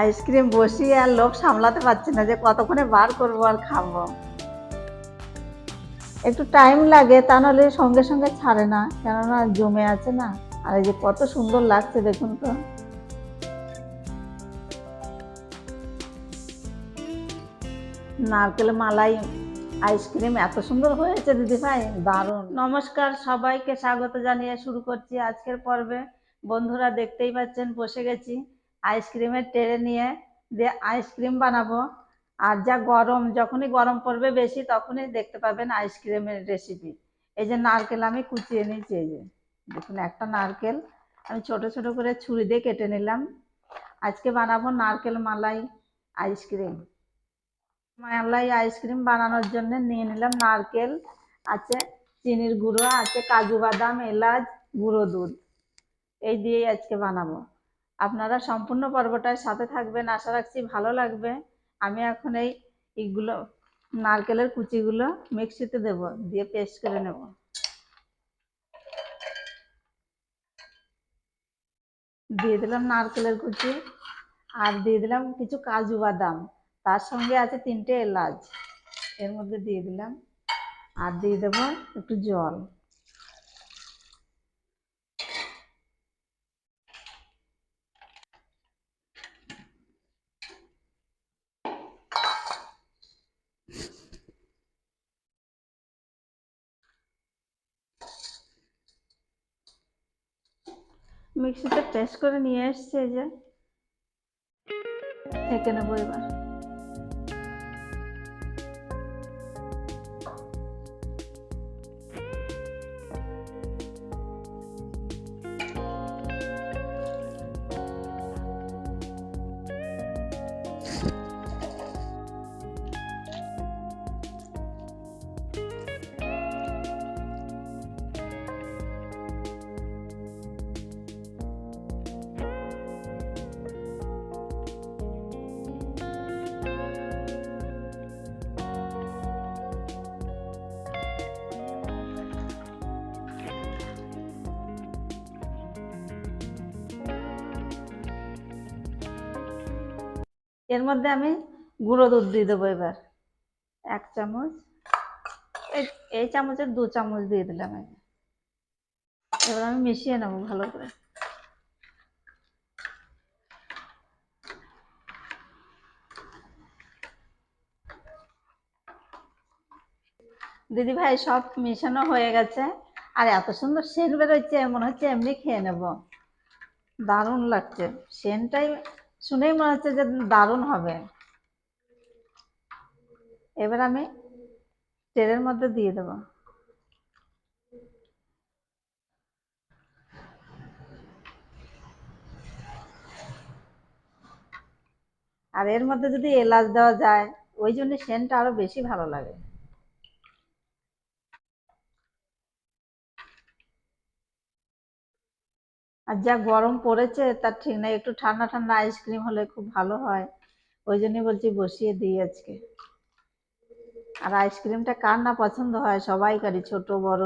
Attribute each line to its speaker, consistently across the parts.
Speaker 1: Ice cream বসিয়ে আর লোক সামলাতে পারছি না যে কতক্ষণে বার করব আর খাব। একটু টাইম লাগে, তা নাহলে সঙ্গে সঙ্গে ছাড়ে না। কেননা জমে আছে না। আর এই যে কত সুন্দর লাগছে দেখুন তো। নারকেল মালাই আইসক্রিম এত সুন্দর হয়েছে দিদি ভাই, দারুণ। নমস্কার, সবাইকে স্বাগত জানিয়ে শুরু করছি আজকের পর্বে। বন্ধুরা দেখতেই পাচ্ছেন, বসে গেছি। আইসক্রিমের ট্রে নিয়ে দিয়ে আইসক্রিম বানাবো। আর যা গরম, যখনই গরম পড়বে বেশি, তখনই দেখতে পাবেন আইসক্রিমের রেসিপি এই যে নারকেল আমি কুচিয়ে নিয়েছি, এই যে। দেখুন, একটা নারকেল আমি ছোট ছোট করে ছুরি দিয়ে কেটে নিলাম। আজকে বানাবো নারকেল মালাই আইসক্রিম। মালাই আইসক্রিম বানানোর জন্য নিয়ে নিলাম নারকেল, আছে চিনির গুঁড়ো, আছে কাজু বাদাম, এলাচ, গুঁড়ো দুধ। এই দিয়েই আজকে বানাবো। আপনারা সম্পূর্ণ পর্বটার সাথে থাকবেন। আশা রাখছি ভালো লাগবে। আমি এখন এই এইগুলো নারকেলের কুচিগুলো মিক্সিতে দেব, দিয়ে পেস্ট করে নেব। দিয়ে দিলাম নারকেলের কুচি আর দিয়ে দিলাম কিছু কাজু বাদাম। তার সঙ্গে আছে তিনটে এলাচ। এর মধ্যে দিয়ে দিলাম। আর দিয়ে দেবো একটু জল। মিক্সিতে পেস্ট করে নিয়ে এসছে যে। ঢেকে নেব এবার। এর মধ্যে আমি গুঁড়ো দুধ দিয়ে দেবো এবার। এক চামচ। এই চামচের দু চামচ দিয়ে দিলাম আমি। এবার আমি মিশিয়ে নেব ভালো করে। দিদি ভাই সব মিশানো হয়ে গেছে। আর এত সুন্দর সেন্ট বেরোচ্ছে, মনে হচ্ছে এমনি খেয়ে নেব। দারুণ লাগছে। সেন্টটাই শুনেই মনে হচ্ছে যে দারুণ হবে। এবার আমি তেলের মধ্যে দিয়ে দেব। আর এর মধ্যে যদি এলাচ দেওয়া যায়, ওই জন্য সেন্টটা আরও বেশি ভালো লাগে। আর যা গরম পড়েছে তার ঠিক নাই। একটু ঠান্ডা ঠান্ডা আইসক্রিম হলে খুব ভালো হয়। ওই জন্যই বলছি বসিয়ে দিই আজকে। আর আইসক্রিমটা কার না পছন্দ হয়? সবাইকারই, ছোট, বড়।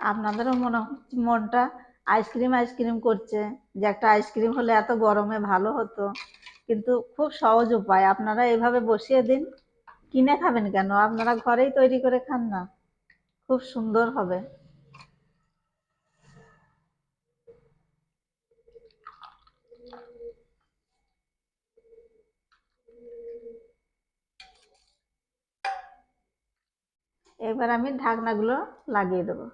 Speaker 1: আপনাদেরও মনে হচ্ছে, মনটা আইসক্রিম আইসক্রিম করছে। যে একটা আইসক্রিম হলে এত গরমে ভালো হতো। কিন্তু খুব সহজ উপায়। আপনারা এভাবে বসিয়ে দিন। কিনে খাবেন কেন? আপনারা ঘরেই তৈরি করে খান না। খুব সুন্দর হবে। এবার আমি ঢাকনাগুলো লাগিয়ে দেবো।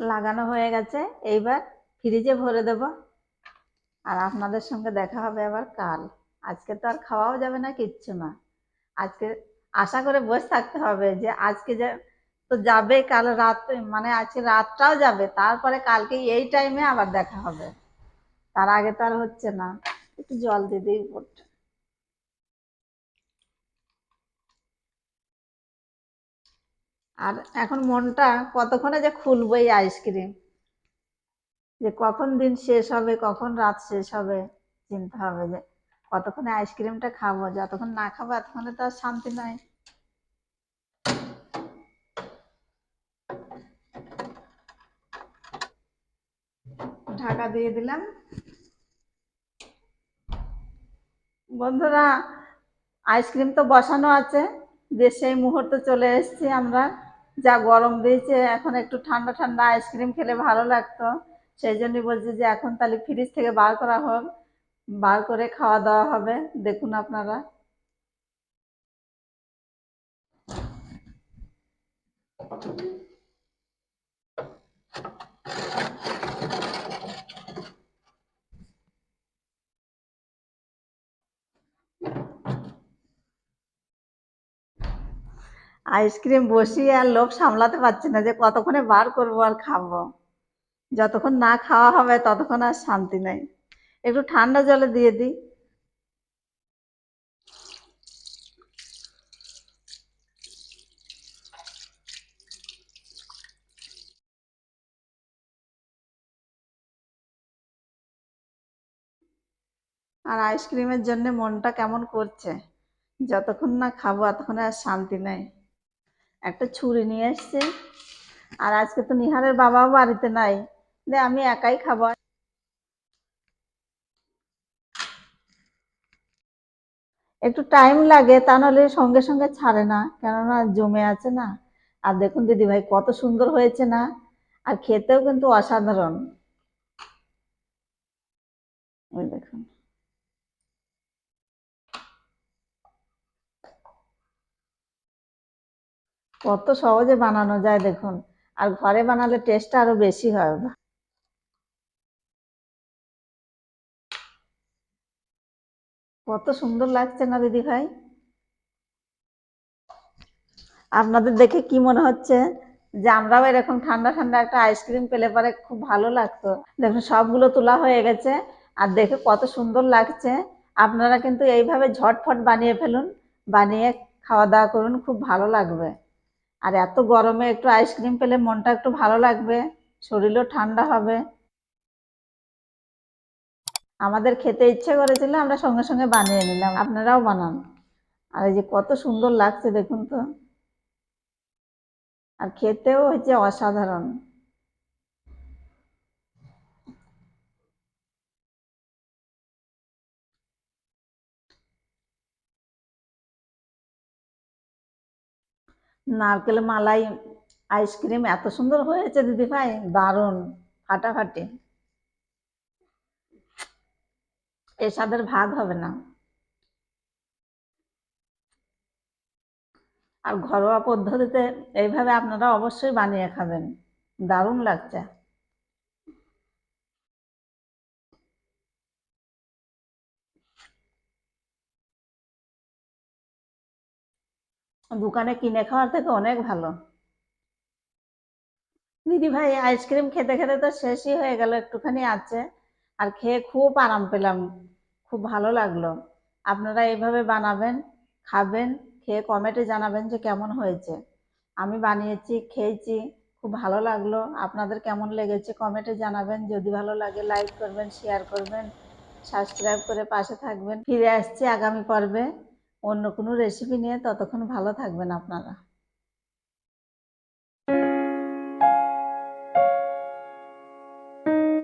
Speaker 1: লাগানো হয়ে গেছে। এইবার ফ্রিজে ভরে দেব। আর আপনাদের সঙ্গে দেখা হবে আবার কাল। আজকে তো আর খাওয়াও যাবে না, কিচ্ছু না। আজকে আশা করে বসে থাকতে হবে যে আজকে যে তো যাবে কাল রাত মানে আজকে রাতটাও যাবে, তারপরে কালকে এই টাইমে আবার দেখা হবে। তার আগে তো আর হচ্ছে না। একটু জল দিয়ে দিই আর এখন মনটা কতক্ষণে যে খুলবো এই আইসক্রিম? যে কখন দিন শেষ হবে, কখন রাত শেষ হবে, চিন্তা হবে যে কতক্ষণে আইসক্রিমটা খাব, যতক্ষণ না খাব এতক্ষণে তো আর শান্তি নাই। ঢাকা দিয়ে দিলাম। বন্ধুরা, আইসক্রিম তো বসানো আছে, যে সেই মুহূর্তে চলে এসেছি আমরা। যা গরম দিয়েছে, এখন একটু ঠান্ডা ঠান্ডা আইসক্রিম খেলে ভালো লাগতো। সেই জন্যই বলছি যে এখন তাহলে ফ্রিজ থেকে বার করা হোক, বার করে খাওয়া দাওয়া হবে, দেখুন আপনারা। আইসক্রিম বসিয়ে আর লোভ সামলাতে পারছি না যে কতক্ষণে বার করব আর খাব। যতক্ষণ না খাওয়া হবে ততক্ষণ আর শান্তি নেই। একটু ঠান্ডা জলে দিয়ে দিই আর আইসক্রিমের জন্য মনটা কেমন করছে? যতক্ষণ না খাব, এতক্ষণ আর শান্তি নেই। একটা ছুরি নিয়ে এসছে আর আজকে তো নিহারের বাবাও বাড়িতে নাই। আমি একাই খাব। একটু টাইম লাগে, তা নাহলে সঙ্গে সঙ্গে ছাড়ে না। কেননা জমে আছে না। আর দেখুন দিদি ভাই কত সুন্দর হয়েছে না। আর খেতেও কিন্তু অসাধারণ। ওই দেখুন। কত সহজে বানানো যায় দেখুন। আর ঘরে বানালে টেস্টটা আরও বেশি হয় কত সুন্দর লাগছে না দিদি ভাই? আপনাদের দেখে কি মনে হচ্ছে? যে আমরাও এরকম ঠান্ডা ঠান্ডা একটা আইসক্রিম পেলে পরে খুব ভালো লাগতো। দেখুন, সবগুলো তোলা হয়ে গেছে। আর দেখে কত সুন্দর লাগছে। আপনারা কিন্তু এইভাবে ঝটফট বানিয়ে ফেলুন। বানিয়ে খাওয়া দাওয়া করুন, খুব ভালো লাগবে। আর এত গরমে একটু আইসক্রিম পেলে মনটা একটু ভালো লাগবে, শরীরও ঠান্ডা হবে। আমাদের খেতে ইচ্ছে করেছিল, আমরা সঙ্গে সঙ্গে বানিয়ে নিলাম। আপনারাও বানান। আর এই যে কত সুন্দর লাগছে দেখুন তো। আর খেতেও হচ্ছে অসাধারণ। নারকেল মালাই আইসক্রিম এত সুন্দর হয়েছে, দিদি ভাই। দারুণ, ফাটাফাটি। এ স্বাদের ভাগ হবে না। আর ঘরোয়া পদ্ধতিতে এইভাবে আপনারা অবশ্যই বানিয়ে খাবেন। দারুণ লাগছে। দোকানে কিনে খাওয়ার থেকে অনেক ভালো। দিদি ভাই, আইসক্রিম খেতে খেতে তো শেষই হয়ে গেল, একটুখানি আছে। আর খেয়ে খুব আরাম পেলাম, খুব ভালো লাগল। আপনারা এইভাবে বানাবেন, খাবেন, খেয়ে কমেন্টে জানাবেন যে কেমন হয়েছে। আমি বানিয়েছি, খেয়েছি, খুব ভালো লাগল। আপনাদের কেমন লেগেছে কমেন্টে জানাবেন। যদি ভালো লাগে, লাইক করবেন শেয়ার করবেন সাবস্ক্রাইব করে পাশে থাকবেন। ফিরে আসছি আগামী পর্বে। অন্য কোনো রেসিপি নিয়ে ততক্ষণ ভালো থাকবেন আপনারা।